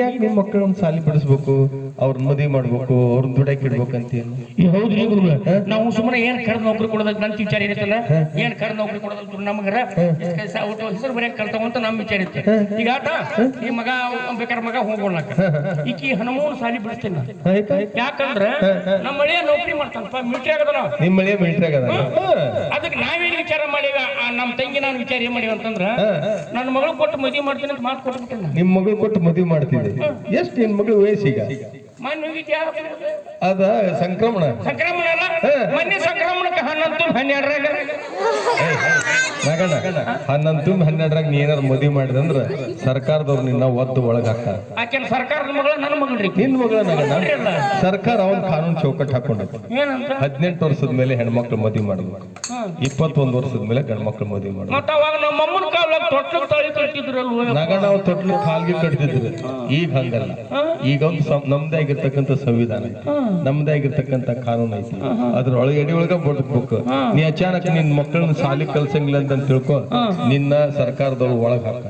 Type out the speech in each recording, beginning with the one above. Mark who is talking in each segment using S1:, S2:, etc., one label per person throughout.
S1: ಯಾಕೆ ನಿಮ್ಮ ಸಾಲಿ ಬಿಡಿಸ್ಬೇಕು? ಅವ್ರನ್ನ ಮದುವೆ ಮಾಡ್ಬೇಕು ಅವ್ರನ್ನ ದುಡಕ್ಕೆ ಇಡ್ಬೇಕು
S2: ಅಂತ ಹೌದ್ರಿ ಗುರುಗಳ. ನಾವು ಸುಮ್ಮನೆ ಏನ್ ಕರೆದ್ ನೌಕರಿ ಕೊಡೋದಕ್ ನನ್ ವಿಚಾರ ಇರುತ್ತಲ್ಲ? ಏನ್ ಕರೆದ್ ನೌಕರಿ ಕೊಡೋದಕ್ ನಮಗರ ಹೆಸರು ಬರೆಯಕ್ ಕಲ್ತಾವ ಅಂತ ನಮ್ ವಿಚಾರ ಇರುತ್ತೆ ಈಗ ಆಟ? ಈ ಮಗ ಬೇಕಾದ್ರೆ ಮಗ ಹೋಗೋಣಕ ಈಕಿ ಹನುಮೂರು ಸಾಲಿ ಬಿಡಿಸ್ತೀನಿ. ಯಾಕಂದ್ರ ನಮ್ಮ ಮಳೆಯ ನೌಕರಿ ಮಾಡ್ತಾನಪ್ಪ ಮಿಲ್ಟ್ರಿ ಆಗದನ
S1: ನಿಮ್ಮ ಮಳೆ ಮಿಲ್ಟ್ರಿ ಆಗದ
S2: ವಿಚಾರ ಮಾಡಿದ ಆ ನಮ್ಮ ತಂಗಿ ನಾನು ವಿಚಾರ ಏನ್ ಮಾಡಿವ ಅಂತಂದ್ರ ನನ್ನ ಮಗಳು ಕೊಟ್ಟು ಮದುವೆ ಮಾಡ್ತೀನಿ ಅಂತ ಮಾತು ಕೊಟ್ಬಿಟ್ಟೆ
S1: ನಿಮ್ ಮಗಳು ಕೊಟ್ಟು ಮದುವೆ ಮಾಡ್ತೀನಿ ಎಷ್ಟು ನಿನ್ ಮಗಳು ವಯಸ್ಸೀಗ? ಅದ ಸಂಕ್ರಮಣ.
S2: ಸಂಕ್ರಮಣ ಸಂಕ್ರಮಣಕ್ಕೆ ಹನ್ನೊಂದು ಹನ್ನೆರಡರಾಗ.
S1: ನಗಣ ಹನ್ನೊಂದು ಹನ್ನೆರಡರಾಗ ನೀ ಏನಾರು ಮದುವೆ ಮಾಡಿದಂದ್ರ ಸರ್ಕಾರದವ್ರು ನಿನ್ನ ಒತ್ತು ಒಳಗಾಕ ಹಾಕ್ತಾರ.
S2: ಆಕೆನ ಸರ್ಕಾರದ ಮಗಳ ನನ್ನ ಮಗಳ್ರಿ.
S1: ನಿನ್ ಮಗಳ ನಗಣ ಸರ್ಕಾರ ಅವನ್ ಕಾನೂನು ಚೌಕಟ್ಟು
S2: ಹಾಕೊಂಡ
S1: ಹದಿನೆಂಟು ವರ್ಷದ ಮೇಲೆ ಹೆಣ್ಮಕ್ಳು ಮದುವೆ ಮಾಡಬೇಕು. ಇಪ್ಪತ್ತೊಂದು ವರ್ಷದ ಮೇಲೆ ಗಂಡ್ಮಕ್ಳು ಮದುವೆ ಮಾಡಬೇಕು.
S2: ಮತ್ತ ಅವಾಗ ನಮ್ಮ ಅಮ್ಮನ ಕಾಲ ತೊಟ್ಲು ತಾಳಿ ಕಟ್ಟಿದ್ರಲ್ವ
S1: ನಗ ನಾವು ತೊಟ್ಲು ಕಾಲ್ಗೆ ಕಟ್ತಿದ್ರು. ಈಗ ಹಂಗಲ್ಲ. ಈಗ ಒಂದು ನಮ್ದೇ ಆಗಿರ್ತಕ್ಕಂಥ ಸಂವಿಧಾನ ಐತಿ. ನಮ್ದೇ ಆಗಿರ್ತಕ್ಕಂಥ ಕಾನೂನು ಐತಿ. ಅದ್ರೊಳಗೆ ಎಡಿ ಒಳಗ ಬದುಕ್ಬೇಕು ನೀ ಅಚಾನಕ್ ನಿನ್ ಮಕ್ಕಳನ್ನ ಶಾಲಿ ಕಲ್ಸಂಗಿಲ್ಲ ಅಂತ ತಿಳ್ಕೊ. ನಿನ್ನ ಸರ್ಕಾರದವ್ರು ಒಳಗ್ ಹಾಕ.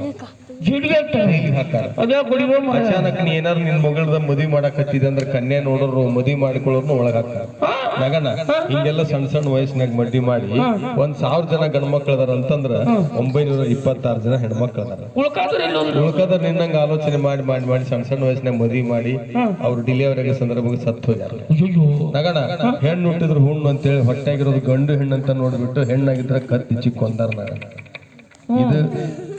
S2: ಅದೇ ಗುಡಿಗೋ
S1: ಅಚಾನಕ್ ನೀ ಏನಾರ ನಿನ್ ಮಗಳದ ಮದುವೆ ಮಾಡಕತ್ತಿದೆ ಅಂದ್ರೆ ಕನ್ಯೆ ನೋಡೋರು ಮದುವೆ ಮಾಡಿಕೊಳ್ಳೋರ್ನು ಒಳಗ ನಗನ ಹಿಂಗೆಲ್ಲ ಸಣ್ಣ ಸಣ್ಣ ವಯಸ್ಸಿನಾಗ ಮಡ್ಡಿ ಮಾಡಿ ಒಂದ್ ಸಾವಿರ ಜನ ಗಂಡ್ಮಕ್ಳು ಅದಾರ ಅಂತಂದ್ರ ಒಂಬೈನೂರ ಇಪ್ಪತ್ತಾರು ಜನ ಹೆಣ್ಮಕ್ಳು ಅದಾರ
S2: ಇಲ್ಲೋದ್ರು
S1: ನಿನ್ನಂಗ ಆಲೋಚನೆ ಮಾಡಿ ಮಾಡಿ ಮಾಡಿ ಸಣ್ಣ ಸಣ್ಣ ವಯಸ್ಸಿನಾಗ ಮದ್ವಿ ಮಾಡಿ ಅವ್ರು ಡಿಲಿವರಿಗೆ ಸಂದರ್ಭಕ್ಕೆ ಸತ್ತು ಹೋಗ್ಯಾರ. ನಗಣ ಹೆಣ್ಣು ಹುಟ್ಟಿದ್ರು ಹುಣ್ಣು ಅಂತೇಳಿ ಹೊಟ್ಟೆಗಿರೋದು ಗಂಡು ಹೆಣ್ಣು ಅಂತ ನೋಡ್ಬಿಟ್ಟು ಹೆಣ್ಣಾಗಿದ್ರೆ ಕತ್ತಿ ಚಿಕ್ಕೊಂತಾರ ನಗಣ ಇದು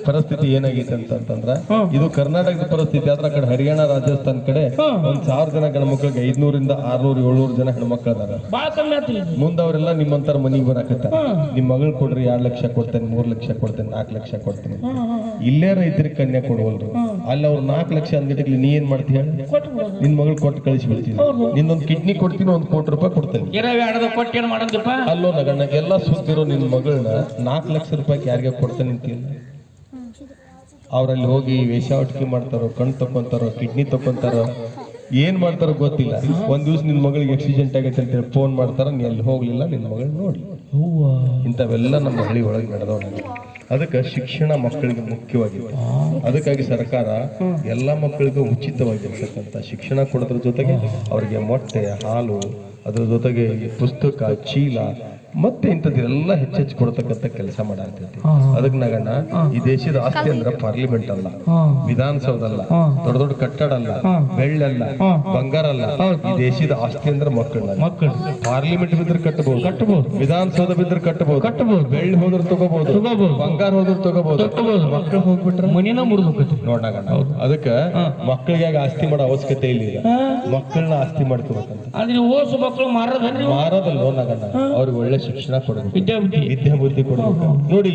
S1: ಪರಿಸ್ಥಿತಿ ಏನಾಗಿದೆ ಅಂತಂತಂದ್ರ ಇದು ಕರ್ನಾಟಕದ ಪರಿಸ್ಥಿತಿ. ಆದ್ರ ಕಡೆ ಹರಿಯಾಣ ರಾಜಸ್ಥಾನ್ ಕಡೆ ಒಂದ್ ಸಾವಿರ ಜನ ಗಣಮಕ್ಳಿಗೆ ಐದ್ನೂರಿಂದ ಆರ್ನೂರ್ ಏಳ್ನೂರು ಜನ ಹೆಣ್ಮಕ್ಳು ಅದಾರ ಮುಂದ ಅವರೆಲ್ಲ ನಿಮ್ಮಂತರ ಮನಿಗೆ ಬರಾಕತ್ತಾರ. ನಿಮ್ ಮಗಳು ಕೊಡ್ರಿ ಎರಡ್ ಲಕ್ಷ ಕೊಡ್ತೇನೆ ಮೂರ್ ಲಕ್ಷ ಕೊಡ್ತೇನೆ ನಾಲ್ಕ್ ಲಕ್ಷ ಕೊಡ್ತೇನೆ. ಇಲ್ಲೇ ರೈತರಿಗೆ ಕನ್ಯಾ ಕೊಡುವಲ್ರು. ಅಲ್ಲಿ ಅವ್ರು ನಾಲ್ಕ್ ಲಕ್ಷ ಅಂದ್ಬಿಟ್ಟಿಗೆ ನೀ ಏನ್ ಮಾಡ್ತೀಯ ನಿನ್ ಮಗಳು ಕೊಟ್ಟು ಕಳಿಸಿ ಬಿಡ್ತೀನಿ. ನಿನ್ನೊಂದು ಕಿಡ್ನಿ ಕೊಡ್ತೀನಿ ಒಂದ್ ಕೋಟಿ ರೂಪಾಯಿ ಕೊಡ್ತೇನೆ. ಅಲ್ಲೋ ನಗಣ್ಣ ಎಲ್ಲ ಸುತ್ತಿರೋ ನಿನ್ ಮಗಳನ್ನ ನಾಲ್ಕ್ ಲಕ್ಷ ರೂಪಾಯಿ ಯಾರಿಗೆ ಕೊಡ್ತೇನೆ ಅಂತೀಯ? ಅವ್ರಲ್ಲಿ ಹೋಗಿ ವೇಷಾವಟಿಕೆ ಮಾಡ್ತಾರೋ, ಕಣ್ಣು ತಕ್ಕೊಂತಾರೋ, ಕಿಡ್ನಿ ತಕೊಂತಾರೋ ಏನ್ ಮಾಡ್ತಾರೋ ಗೊತ್ತಿಲ್ಲ. ಒಂದ್ ದಿವಸ ನಿನ್ ಮಗಳಿಗೆ ಆಕ್ಸಿಡೆಂಟ್ ಆಗೈತೆ ಅಂತೇಳಿ ಫೋನ್ ಮಾಡ್ತಾರ, ನೀ ಅಲ್ಲಿ ಹೋಗ್ಲಿಲ್ಲ, ನಿನ್ ಮಗಳು ನೋಡಿ ಇಂಥವೆಲ್ಲ ನಮ್ಮ ಹಳ್ಳಿ ಒಳಗೆ ನಡೆದವ ಅದಕ್ಕೆ ಶಿಕ್ಷಣ ಮಕ್ಕಳಿಗೆ ಮುಖ್ಯವಾಗಿದೆ. ಅದಕ್ಕಾಗಿ ಸರ್ಕಾರ ಎಲ್ಲ ಮಕ್ಕಳಿಗೂ ಉಚಿತವಾಗಿರ್ತಕ್ಕಂಥ ಶಿಕ್ಷಣ ಕೊಡೋದ್ರ ಜೊತೆಗೆ ಅವರಿಗೆ ಮೊಟ್ಟೆ, ಹಾಲು, ಅದರ ಜೊತೆಗೆ ಪುಸ್ತಕ, ಚೀಲ ಮತ್ತೆ ಇಂಥದ್ದೆಲ್ಲ ಹೆಚ್ಚೆಚ್ಚು ಕೊಡ್ತಕ್ಕಂಥ ಕೆಲಸ ಮಾಡಾಗ್ತೈತಿ ಅದಕ್ಕೆ ನಗಣ್ಣ ಈ ದೇಶದ ಆಸ್ತಿ ಅಂದ್ರೆ ಪಾರ್ಲಿಮೆಂಟ್ ಅಲ್ಲ ವಿಧಾನಸೌಧ ಅಲ್ಲ ದೊಡ್ಡ ದೊಡ್ಡ ಕಟ್ಟಡ ಅಲ್ಲ ಬೆಳ್ಳಲ್ಲ ಬಂಗಾರ ಅಲ್ಲ ಈ ದೇಶದ ಆಸ್ತಿ ಅಂದ್ರೆ ಮಕ್ಕಳ.
S2: ಮಕ್ಕಳು.
S1: ಪಾರ್ಲಿಮೆಂಟ್ ಬಿದ್ರೆ ಕಟ್ಟಬಹುದು
S2: ಕಟ್ಟಬಹುದು
S1: ವಿಧಾನಸೌಧ ಬಿದ್ರೆ ಕಟ್ಟಬಹುದು
S2: ಕಟ್ಟಬಹುದು
S1: ಬೆಳ್ಳಿ ಹೋದ್ರೆ ತಗೋಬಹುದು
S2: ತಗೋಬಹುದು.
S1: ಬಂಗಾರ ಹೋದ್ರೆ ತಗೋಬಹುದು
S2: ತಗೋಬಹುದು.
S1: ಮಕ್ಕಳು ಹೋಗ್ಬಿಟ್ರೆ?
S2: ಮನಿನ ಮುರಿದ್ಬೇಕತ್ರಿ
S1: ನೋಡೋಣ ಅದಕ್ಕೆ ಮಕ್ಕಳಿಗೆ ಆಸ್ತಿ ಮಾಡೋ ಅವಶ್ಯಕತೆ ಇಲ್ಲ ಮಕ್ಕಳನ್ನ ಆಸ್ತಿ ಮಾಡ್ಕೋಬೇಕಂತ.
S2: ಅಂದ್ರೆ ಓಸು ಮಕ್ಕಳು
S1: ನಗಣ್ಣ? ಅವ್ರಿಗೆ ಒಳ್ಳೆ ಶಿಕ್ಷಣ ಕೊಡಬೇಕು.
S2: ವಿದ್ಯಾಬುದ್ಧಿ.
S1: ವಿದ್ಯಾ ಬುದ್ಧಿ ಕೊಡಬೇಕು ನೋಡಿ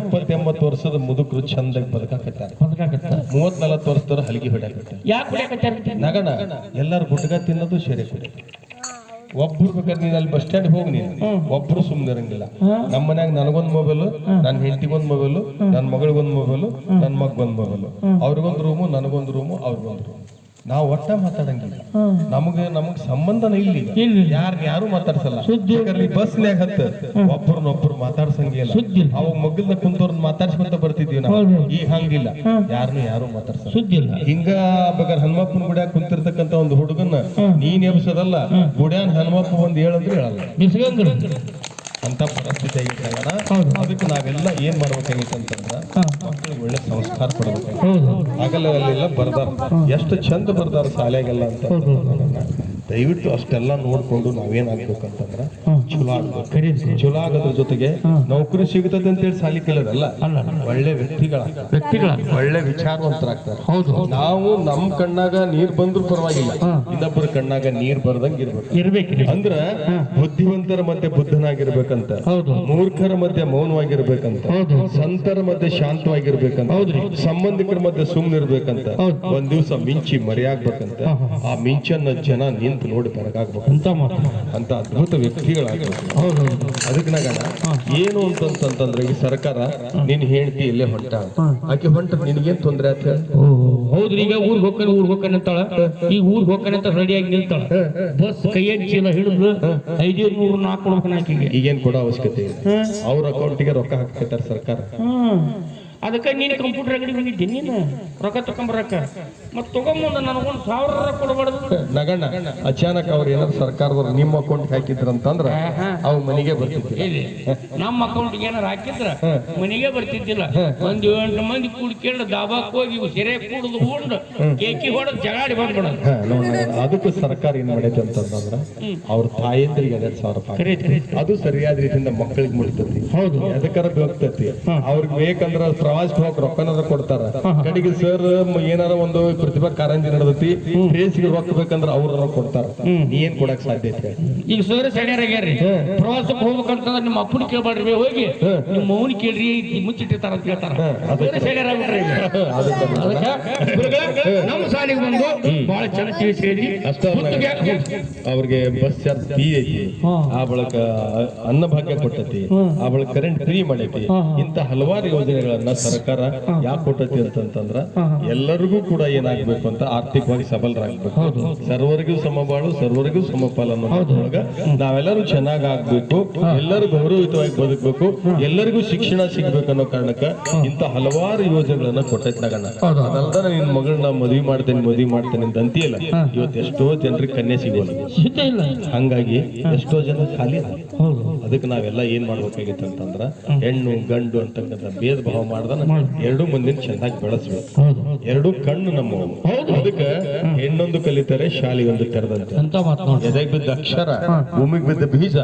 S1: ಎಪ್ಪತ್ತೆಂಬತ್ತು ವರ್ಷದ ಮುದುಕರು ಚಂದ ಬದುಕಾಕತ್ತಾರ.
S2: ಬದುಕಾಕತ್ತ
S1: ಮೂವತ್ ನಲವತ್ತು ವರ್ಷದವ್ರು ಹಲಗಿ
S2: ಯಾಕೆ ಕುಡಿಯಕತ್ತಾರ
S1: ನಗಣ ಎಲ್ಲಾರು ಗುಟ್ಟಗ ತಿನ್ನೋದು ಸೇರಿ ಕುಡಿ. ಒಬ್ರು ಬೇಕಾದ್ರೆ ನೀನ್ ಅಲ್ಲಿ ಬಸ್ ಸ್ಟ್ಯಾಂಡ್ ಹೋಗಿ ನೀನು. ಒಬ್ರು ಸುಮ್ಮನೆ ಇರಂಗಿಲ್ಲ. ನಮ್ಮ ಮನ್ಯಾಗ ನನಗೊಂದ್ ಮೊಬೈಲ್ ನನ್ನ ಹೆಂಡತಿಗೊಂದ್ ಮೊಬೈಲ್ ನನ್ನ ಮಗಳಿಗೊಂದ್ ಮೊಬೈಲ್ ನನ್ನ ಒಂದ್ ಮೊಬೈಲ್. ಅವ್ರಿಗೊಂದ್ ರೂಮು ನನಗೊಂದ್ ರೂಮು ಅವ್ರಿಗೊಂದ್ ರೂಮ್. ನಾವು ಒಟ್ಟ ಮಾತಾಡಂಗಿಲ್ಲ. ನಮಗೆ ನಮಗ್ ಸಂಬಂಧನ ಇಲ್ಲಿ ಯಾರ ಯಾರು ಮಾತಾಡ್ಸಲ್ಲ. ಬಸ್ ಬಸ್ನ್ಯಾಗ ಹತ್ತ ಒಬ್ಬರನ್ನೊಬ್ರು ಮಾತಾಡ್ಸಂಗಿಲ್ಲ
S2: ಸುದ್ದಿ
S1: ಅವಾಗ ಮಗ್ಗಲ್ದ ಕುಂತವ್ರನ್ನ ಮಾತಾಡ್ಸ್ಕೊಂತ ಬರ್ತಿದ್ವಿ ನಾವು.
S2: ಈ
S1: ಈಗ ಹಂಗಿಲ್ಲ. ಯಾರನ್ನು ಯಾರು ಮಾತಾಡ್ಸಲ್ಲ.
S2: ಸುದ್ದಿ ಇಲ್ಲ.
S1: ಹಿಂಗ ಬೇಕಾದ್ರೆ ಹನುಮಪ್ಪನ ಗುಡ್ಯಾಗ ಕುಂತಿರ್ತಕ್ಕಂತ ಒಂದು ಹುಡುಗನ್ನ ನೀನ್ ಎಬ್ಸದಲ್ಲ. ಗುಡ್ಯಾನ್ ಹನುಮಪ್ಪ ಒಂದ್ ಹೇಳಂದ್ರೆ ಹೇಳಲ್ಲ. ಅಂತ ಪರಿಸ್ಥಿತಿ ಆಗಿತ್ತಲ್ಲ
S2: ಹೌದು.
S1: ಅದಕ್ಕೆ ನಾವೆಲ್ಲ ಏನ್ ಮಾಡ್ಬೇಕಾಗಿತ್ತು ಅಂತಂದ್ರ ಮಕ್ಕಳಿಗೆ ಒಳ್ಳೆ ಸಂಸ್ಕಾರ ಕೊಡ್ಬೇಕು. ಆಗಲ್ಲ ಅಲ್ಲೆಲ್ಲ ಬರ್ದಾರ. ಎಷ್ಟು ಚಂದ ಬರ್ದಾರ ಶಾಲೆಗೆಲ್ಲ ಅಂತ. ದಯವಿಟ್ಟು ಅಷ್ಟೆಲ್ಲ ನೋಡ್ಕೊಂಡು ನಾವೇನಾಗ್ಬೇಕಂತಂದ್ರೆ ಚಲೋ ಆಗ್ಬೇಕು. ಚಲೋ ಆಗೋದ್ರ ಜೊತೆಗೆ ನೌಕರಿ ಸಿಗುತ್ತದೆ ಅಂತೇಳಿ ಸಾಲಿ ಕೇಳೋದಲ್ಲ ಒಳ್ಳೆ ವ್ಯಕ್ತಿಗಳ.
S2: ವ್ಯಕ್ತಿಗಳ.
S1: ಒಳ್ಳೆ ವಿಚಾರವಂತರಾಗ್ತಾರೆ.
S2: ಹೌದು
S1: ನಾವು ನಮ್ ಕಣ್ಣಾಗ ನೀರ್ ಬಂದ್ರು ಪರವಾಗಿಲ್ಲ. ಇನ್ನೊಬ್ಬರ ಕಣ್ಣಾಗ ನೀರ್ ಬರದಂಗ ಇರ್ಬೇಕು.
S2: ಇರ್ಬೇಕು
S1: ಅಂದ್ರ ಬುದ್ಧಿವಂತರ ಮಧ್ಯೆ ಬುದ್ಧನಾಗಿರ್ಬೇಕಂತ
S2: ಹೌದು
S1: ಮೂರ್ಖರ ಮಧ್ಯೆ ಮೌನವಾಗಿರ್ಬೇಕಂತ
S2: ಹೌದು
S1: ಸಂತರ ಮಧ್ಯೆ ಶಾಂತವಾಗಿರ್ಬೇಕಂತ. ಸಂಬಂಧಿಕರ ಮಧ್ಯೆ ಸುಮ್ನಿರ್ಬೇಕಂತ
S2: ಹೌದು.
S1: ಒಂದ್ ದಿವ್ಸ ಮಿಂಚಿ ಮರೆಯಾಗ್ಬೇಕಂತ ಆ ಮಿಂಚನ್ನ ಜನ ನಿಂತು ನೋಡಿ ಬರಕಾಗಬೇಕು
S2: ಅಂತ ಮಾತು.
S1: ಅಂತ ಅದ್ಭುತ ವ್ಯಕ್ತಿಗಳಾಗಬೇಕು. ಅದಕ್ಕೆ ನಗಣ ಏನು ಅಂತಂತಂದ್ರೆ ಈ ಸರ್ಕಾರ ನಿನ್ ಹೆಂಡತಿ ಇಲ್ಲೇ ಹೊಂಟ ಆಕೆ ಹೊಂಟ ನಿನ್ಗೇನ್ ತೊಂದ್ರೆ ಅಂತ ಹೇಳಿ.
S2: ಓ ಹೌದ್ರಿ ಈಗ ಊರ್ಗ್ ಹೋಗ್ತಾನೆ ಊರ್ಗ್ ಹೋಗ್ತಾನೆ ಅಂತಾಳ? ಈಗ ಊರ್ಗ್ ಹೋಗ್ತಾನೆ ಅಂತ ರೆಡಿಯಾಗಿ ನಿಲ್ತಾಳ ಬಸ್ ಕೈಯಾಗ ಚೀಲ ಹಿಡಿದು ಐದೇ ನೂರು ನಾಲ್ಕು ಆಕಿಗೆ.
S1: ಈಗೇನ್ ಕೊಡೋ ಅವಶ್ಯಕತೆ ಅವ್ರ ಅಕೌಂಟಿಗೆ ರೊಕ್ಕ ಹಾಕ್ತಾರೆ ಸರ್ಕಾರ.
S2: ಅದಕ್ಕೆ ನೀನು ಕಂಪ್ಯೂಟರ್ ಅಂಗಡಿ ಹೋಗಿದ್ದೆ ನೀನು? ರೊಕ್ಕ ತಗೊಂಬರಕ್ಕ ಮತ್ತೆ ತಗೊಂಬಂದ ನನಗೊಂದು ಸಾವಿರ ರೂಪಾಯಿ ಕೊಡಬಾರ್ದು
S1: ನಗಣ್ಣ ಅಚಾನಕ್ ಅವ್ರು ಏನಾದ್ರು ಸರ್ಕಾರದವ್ರು ನಿಮ್ಮ ಅಕೌಂಟ್ ಹಾಕಿದ್ರ ಅಂತಂದ್ರ ಅವು ಮನೆಗೆ ಬರ್ತಿದ್ದಿಲ್ಲ.
S2: ಇಲ್ಲಿ ನಮ್ಮ ಅಕೌಂಟ್ ಏನಾರು ಹಾಕಿದ್ರ ಮನೆಗೆ ಬರ್ತಿದ್ದಿಲ್ಲ. ಒಂದ್ ಎಂಟು ಮಂದಿ ಕುಡ್ಕೊಂಡು ದಾಬಾಕ್ ಹೋಗಿ ಸೆರೆ ಕುಡಿದು ಉಂಡು. ಕೇಕಿ ಹೊಡೆದು ಜಗಾಡಿ ಬಂದ್ಬಿಡೋದು
S1: ಅದಕ್ಕೆ ಸರ್ಕಾರ ಏನ್ ಮಾಡೈತೆ ಅಂತಂದ್ರ ಅವ್ರ ತಾಯಂದ್ರಿಗೆ ಎರಡ್ ಸಾವಿರ ರೂಪಾಯಿ. ಅದು ಸರಿಯಾದ ರೀತಿಯಿಂದ ಮಕ್ಕಳಿಗೆ ಮುಟ್ತತಿ. ಹೌದು. ಎದಕ್ಕಾರ ಹೋಗ್ತತಿ ಅವ್ರಿಗೆ ಬೇಕಂದ್ರ ಪ್ರವಾಸಕ್ಕೆ ಹೋಗಕ್ ರೊಕ್ಕನಾದ್ರ ಕೊಡ್ತಾರ? ಕಡೆಗೆ ಸರ್ ಏನಾರ ಒಂದು ಪ್ರತಿಭಾ ಕಾರಂಜಿ ನಡೆದತಿ ರೇಸಿಗೆ ರೊಕ್ಕ ಬೇಕಂದ್ರ ಅವ್ರ ಕೊಡ್ತಾರ. ಏನ್ ಕೊಡಕ್ ಸಾಧ್ಯತೆ
S2: ಈಗ ಸೋದರ ಸಣ್ಯರಾಗ್ಯಾರ್ರಿ ಪ್ರವಾಸಕ್ಕೆ ಹೋಗ್ಬೇಕಂತಂದ್ರೆ ನಿಮ್ಮ ಅಪ್ಪನ ಕೇಳ್ಬಾಡ್ರಿ ಹೋಗಿ. ನಿಮ್ಮ ಮೌನ ಕೇಳ್ರಿ ಮುಚ್ಚಿಟ್ಟಿರ್ತಾರ ಅಂತ ಹೇಳ್ತಾರ. ನಮ್ಮ ಸಾಲಿಗೆ ಬಂದು ಬಹಳ ಚೆನ್ನಾಗಿ ತಿಳಿಸಿ
S1: ಅಷ್ಟೇ ಅವ್ರಿಗೆ ಬಸ್ ಚಾರ್ಜ್ ಫ್ರೀ ಐತಿ. ಆ ಬಳಕ ಅನ್ನಭಾಗ್ಯ ಕೊಟ್ಟತಿ. ಆ ಬಳಕ ಕರೆಂಟ್ ಫ್ರೀ ಮಾಡೈತಿ. ಇಂತ ಹಲವಾರು ಯೋಜನೆಗಳನ್ನ ಸರ್ಕಾರ ಯಾಕೆ ಕೊಟ್ಟತಿ ಅಂತಂದ್ರ ಎಲ್ಲರಿಗೂ ಕೂಡ ಏನಾಗ್ಬೇಕು ಅಂತ ಆರ್ಥಿಕವಾಗಿ ಸಬಲರಾಗ್ಬೇಕು. ಸರ್ವರಿಗೂ ಸಮಬಾಳು ಸರ್ವರಿಗೂ ಸಮಪಾಲ ಅನ್ನೋದ್ರೊಳಗ ನಾವೆಲ್ಲರೂ ಚೆನ್ನಾಗ್ ಆಗ್ಬೇಕು ಎಲ್ಲರೂ ಗೌರವಯುತವಾಗಿ ಬದುಕಬೇಕು ಎಲ್ಲರಿಗೂ ಶಿಕ್ಷಣ ಸಿಗ್ಬೇಕು ಅನ್ನೋ ಕಾರಣಕ್ಕ ಇಂತ ಹಲವಾರು ಯೋಜನೆಗಳನ್ನ ಕೊಟ್ಟೈತಿ ನಗಣ್ಣ ಅದಲ್ದ ನಿನ್ ಮಗಳನ್ನ ಮದುವೆ ಮಾಡ್ತೇನೆ ಮದುವೆ ಮಾಡ್ತೇನೆ ಅಂತ ಅಂತೀಯಲ್ಲ ಇವತ್ತು ಎಷ್ಟೋ ಜನರಿಗೆ ಕನ್ಯಾ ಸಿಗೋಲ್ಲ
S2: ಇಲ್ಲ.
S1: ಹಂಗಾಗಿ ಎಷ್ಟೋ ಜನ ಖಾಲಿ ಅದಕ್ಕೆ ನಾವೆಲ್ಲ ಏನ್ ಮಾಡ್ಬೇಕಾಗಿತ್ತು ಅಂತಂದ್ರ ಹೆಣ್ಣು ಗಂಡು ಅಂತಕ್ಕಂಥ ಭೇದ ಭಾವ ಮಾಡ್ದ ಎರಡು ಮಂದಿನ ಚೆನ್ನಾಗಿ ಬೆಳೆಸ್ಬೇಕು. ಎರಡು ಕಣ್ಣು ನಮ್ಮ ಅದಕ್ಕೆ ಹೆಣ್ಣೊಂದು ಕಲಿತಾರೆ ಶಾಲೆ ಒಂದು ತೆರೆದಂತೆ.
S2: ಅಂತ ಮಾತು ನೋಡಿ
S1: ಎದೆಗ್ ಬಿದ್ದ ಅಕ್ಷರ ಭೂಮಿಗೆ ಬಿದ್ದ ಬೀಜ.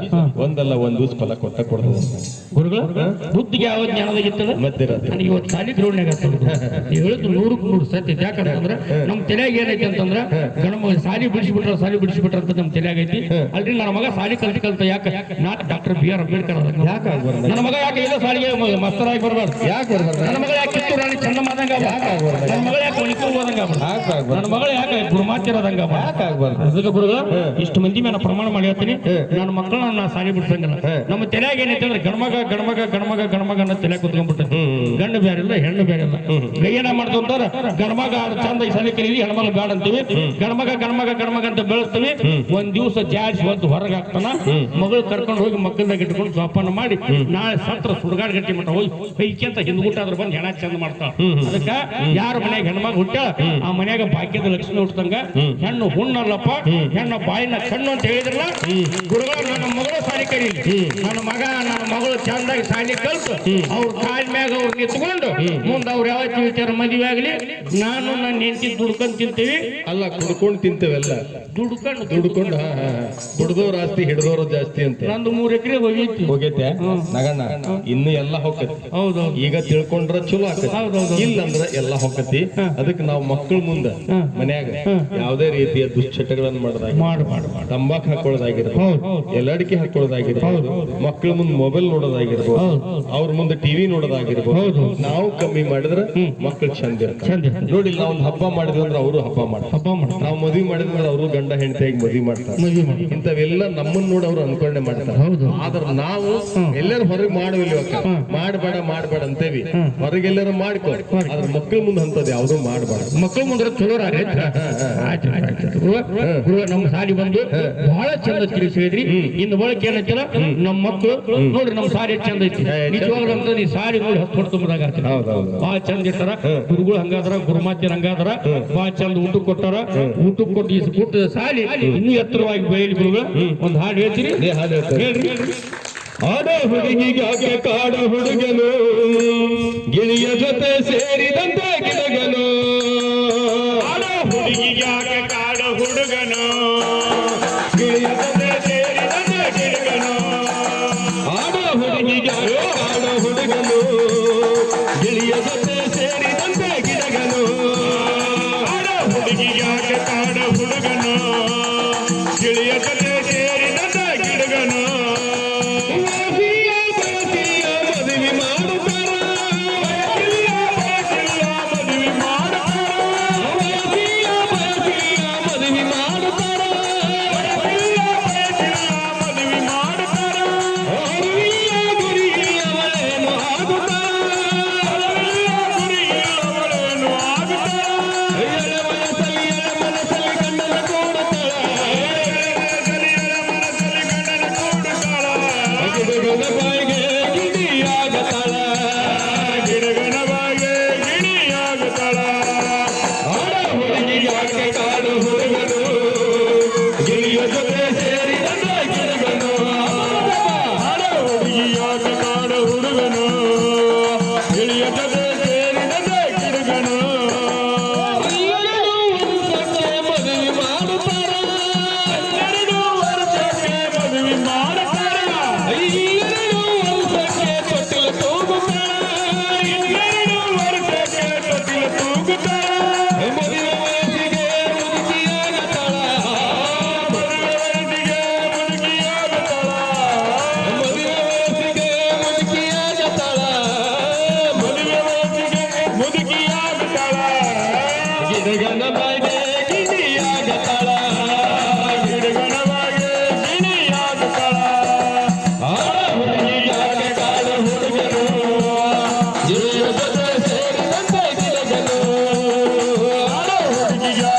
S1: ಒಂದಲ್ಲ ಒಂದು ದಿವಸ ಫಲ ಕೊಟ್ಟ ಕೊಡ್ತದೆ
S2: ಗುರುಗಳು ಬುದ್ಧಿಗೆ ಯಾವ ಜ್ಞಾನದಾಗಿತ್ತದ
S1: ಮಧ್ಯರಾತ್ರಿ.
S2: ಇವತ್ತು ಸಾಲಿ ಗ್ರೌಂಡ್ನಾಗ ನೀವು ಹೇಳಿದ್ದು ನೂರಕ್ಕೆ ನೂರು ಸತ್ಯ. ಯಾಕಂತಂದ್ರೆ ನಮ್ಮ ತಲೆಯಾಗ ಏನೈತಿ ಅಂತಂದ್ರ ಗಣಮ ಮಗ ಸಾಲಿ ಬಿಡಿಸಿಬಿಟ್ರ ಸಾಲಿ ಬಿಡಿಸಿಬಿಟ್ರ ಅಂತ ನಮ್ ತಲೆ ಐತಿ. ಅಲ್ರಿ ನನ್ನ ಮಗ ಸಾಲಿ ಕಲ್ತಿ ಕಲ್ತ ಯಾಕೆ? Not doctor B R Ambedkar ನನ್ನ ಮಗ ಯಾಕೆ ಇಲ್ಲ ಸಾಲಿಗೆ ಮಸ್ತರಾಗಿ ಬರ್ಬಾರ್ದು?
S1: ಯಾಕೆ ಬರ್ಬಾರ್ದು?
S2: ನನ್ನ ಮಗ ಯಾಕೆ ರಾಣಿ ನನ್ನ ಮಗಳ ಯಾಕೆ ಒಣಕೂರು ಹೋದಂಗ
S1: ಯಾಕೆ ಆಗ್ಬಾರ್ದು?
S2: ನನ್ನ ಮಗಳ ಯಾಕೆ ಗುರುಮಾತಿರೋದಂಗ
S1: ಯಾಕೆ ಆಗ್ಬಾರ್ದು?
S2: ಅದಕ್ಕೆ ಗುರುಗಳು ಇಷ್ಟು ಮಂದಿ ಮೇಲೆ ಪ್ರಮಾಣ ಮಾಡಿ ಹೇಳ್ತೀನಿ. ನನ್ನ ಮಕ್ಕಳನ್ನ ನಾ ಸಾಲಿ ಬಿಡ್ಸಂಗಿಲ್ಲ. ನಮ್ಮ ತಲೆಯಾಗ ಏನೈತೆ ಅಂದ್ರೆ ಗಣಮಗ ಗಣಮಗ ಗಣಮಗ ಗಣಮಗ ಅನ್ನೋ ತಲೆ ಕುತ್ಕೊಂಡ್ಬಿಟ್ಟೈತಿ ಗಂಡು ಬೇರೆ ಇಲ್ಲ ಹೆಣ್ಣು ಬೇರೆ ಇಲ್ಲ. ಏನ ಮಾಡ್ತಂತಾರ ಗಣಮಗ ಚಂದ ಈ ಸಲ ಕಲೀಲಿ ಹೆಣ್ಮಗ ಬ್ಯಾಡ ಅಂತೀವಿ. ಗಣಮಗ ಗಣಮಗ ಗಣಮಗ ಅಂತ ಬೆಳೆಸ್ತೀವಿ. ಒಂದ್ ದಿವಸ ಜಾಜ್ ಬಂದು ಹೊರಗೆ ಹಾಕ್ತಾನ. ಮಗಳು ಕರ್ಕೊಂಡು ಹೋಗಿ ಮಕ್ಕಳದಾಗ ಇಟ್ಕೊಂಡು ಜೋಪಾನ ಮಾಡಿ ನಾಳೆ ಸತ್ರ ಸುಡ್ಗಾಡ್ ಗಟ್ಟಿ ಮಟ್ಟ ಹೋಗಿ ಅಂತ ಹಿಂದ್ಗುಟ್ಟಾದ್ರೂ ಬಂದು ಹೆಣ ಚಂದ ಮಾಡ್ತಾಳ. ಅದಕ್ಕ ಯಾರ ಮನ್ಯಾಗ ಹೆಣ್ಮಗ ಹುಟ್ಟ ಆ ಮನ್ಯಾಗ ಭಾಗ್ಯದ ಲಕ್ಷ್ಮಿ ಹುಟ್ಟದಂಗ ಹೆಣ್ಣು ಹುಣ್ಣಲ್ಲಪ್ಪ ಹೆಣ್ಣ ಬಾಯಿನ ಕಣ್ಣು ಅಂತ ಹೇಳಿದ್ರಲ್ಲ ಗುರುಗಳು ನನ್ನ ಮಗಳು ಸಾಲಿ ಕರಿ ನನ್ನ ಮಗ ನನ್ನ ಮಗಳು ಚಂದಾಗಿ ಸಾಲಿ ಕಲ್ತು ಅವ್ರ ಕಾಲ್ ಮ್ಯಾಗ ಅವ್ರು ನಿಂತ್ಕೊಂಡು ಮುಂದೆ ಅವ್ರ ಯಾವ ತಿಳಿತಾರ ಮದುವೆ ಆಗ್ಲಿ ನಾನು ನನ್ನ ಹೆಂಡತಿ ದುಡ್ಕೊಂಡ್ ತಿಂತೀವಿ.
S1: ಅಲ್ಲ ಕುಡ್ಕೊಂಡು ತಿಂತೇವೆಲ್ಲ
S2: ದುಡ್ಕೊಂಡು
S1: ದುಡ್ಕೊಂಡು. ದುಡ್ದವ್ರ ಆಸ್ತಿ ಹಿಡ್ದವ್ರ ಜಾಸ್ತಿ ಅಂತ.
S2: ನಂದು ಮೂರ್ ಎಕರೆ ಹೋಗಿ
S1: ಹೋಗೈತೆ? ನಗಣ್ಣ ಇನ್ನು ಎಲ್ಲ ಹೋಗತಿ
S2: ಹೌದೌದು.
S1: ಈಗ ತಿಳ್ಕೊಂಡ್ರ ಚಲೋ ಆಕತಿ
S2: ಹೌದೌದು.
S1: ಇಲ್ಲ ಅಂದ್ರ ಎಲ್ಲ ಹೊಕ್ಕತಿ ಅದಕ್ಕೆ ನಾವು ಮಕ್ಕಳ ಮುಂದ ಮನ್ಯಾಗ ಯಾವ್ದೇ ರೀತಿಯ ದುಶ್ಚಟಗಳನ್ನ ಮಾಡದಾಗ
S2: ಮಾಡು ಮಾಡು ಮಾಡು.
S1: ತಂಬಾಕ್ ಹಾಕೊಳ್ಳೋದಾಗಿರ್ಬೋದು ಎಲ್ಲಡಿಕೆ ಹಾಕೊಳ್ಳೋದಾಗಿರ್ಬೋದು ಮಕ್ಕಳ ಮುಂದೆ ಮೊಬೈಲ್ ನೋಡೋದಾಗಿರ್ಬೋದು. ಅವ್ರ ಮುಂದೆ ಟಿವಿ ನೋಡೋದಾಗಿರ್ಬೋದು. ನಾವು ಕಮ್ಮಿ ಮಾಡಿದ್ರೆ ಮಕ್ಕಳು ಚಂದ ಇರ್ತಾರೆ. ನೋಡಿ ನಾವು ಒಂದು ಹಬ್ಬ ಮಾಡಿದ್ವಿ ಅಂದ್ರೆ ಅವರು ಹಬ್ಬ ಮಾಡ್ತಾರೆ.
S2: ಹಬ್ಬ ಮಾಡ್ತಾರೆ.
S1: ನಾವು ಮದುವೆ ಮಾಡಿದ್ರೆ ಅವರು ಗಂಡ ಹೆಂಡತಿಯಾಗಿ ಮದುವೆ ಮಾಡ್ತಾರೆ? ಇಂಥವೆಲ್ಲ ನಮ್ಮನ್ನ ನೋಡಿ ಅವ್ರು ಅನ್ಕೊಂಡೆ ಮಾಡ್ತಾರೆ. ಆದ್ರೆ ನಾವು ಎಲ್ಲರೂ ಹೊರಗೆ ಮಾಡುವಿಲ್ಲ ಮಾಡಬೇಡ ಮಾಡಬೇಡ ಅಂತೇವಿ. ಹೊರಗೆಲ್ಲರೂ ಮಾಡ್ಕೊ. ಆದ್ರೆ ಮಕ್ಕಳ ಮುಂದೆ ಅಂತದ್ ಯಾವ್ದು ಮಾಡಬಾರ್ದು.
S2: ಮಕ್ಕಳ ಮುಂದ್ರೆ ಚಲೋ ಗುರುವ ನಮ್ಮ ಸಾಲಿ ಬಂದು ಬಹಳ ಚಂದ ತಿಳಿಸಿದ್ರಿ ಇನ್ನು ಬಳಕೆ ಏನೈತಿಲ್ಲ? ನಮ್ಮ ಮಕ್ಕಳು ನೋಡ್ರಿ ನಮ್ಮ ಸಾರಿ ಚಂದ ಐತಿ. ನಿಜವಾಗ್ಲೂ ಅಂತ ಈ ಸಾರಿ ನೋಡಿ ಹತ್ತು ಹೊಟ್ಟು ತುಂಬದಾಗ ಬಹಳ ಚಂದ ಇರ್ತಾರ. ಗುರುಗಳು ಹಂಗಾದ್ರ ಗುರುಮಾತ್ಯರ್ ಹಂಗಾದ್ರ ಬಹಳ ಚಂದ ಊಟ ಕೊಟ್ಟಾರ. ಊಟ ಕೊಟ್ಟು ಈ ಸಾಲಿ ಇನ್ನೂ ಎತ್ತರವಾಗಿ ಬೆಳೆಯಲಿ ಗುರುಗಳು. ಒಂದು ಹಾಡು ಹೇಳ್ತೀರಿ. ಹೇಳ್ರಿ.
S1: ಆಡ ಹುಡುಗಿಗೆ ಕಾಡ ಹುಡುಗನು. ಗಿಳಿಯ ಜೊತೆ ಸೇರಿದಂತೆ ಗಿಡಗನು.
S3: ಆಡ ಹುಡುಗಿಗ್ಯಾಕೆ ಕಾಡ ಹುಡುಗನು.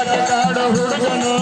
S1: ಆಟ ಹುಡುಗನು